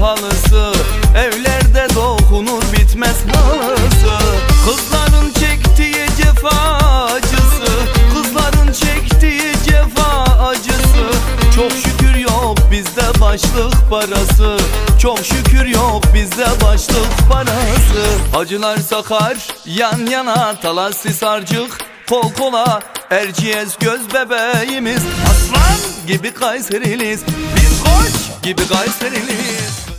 halısı. Evlerde dokunur bitmez halısı Kızların çektiği cefa acısı. Kızların çektiği cefa acısı. Çok şükür yok bizde başlık parası. Çok şükür yok bizde başlık parası. Acılar sakar yan yana talassi sarcık Kol kola Erciyes göz bebeğimiz. Aslan gibi Kayseriliyiz Biz koç gibi Kayseriliyiz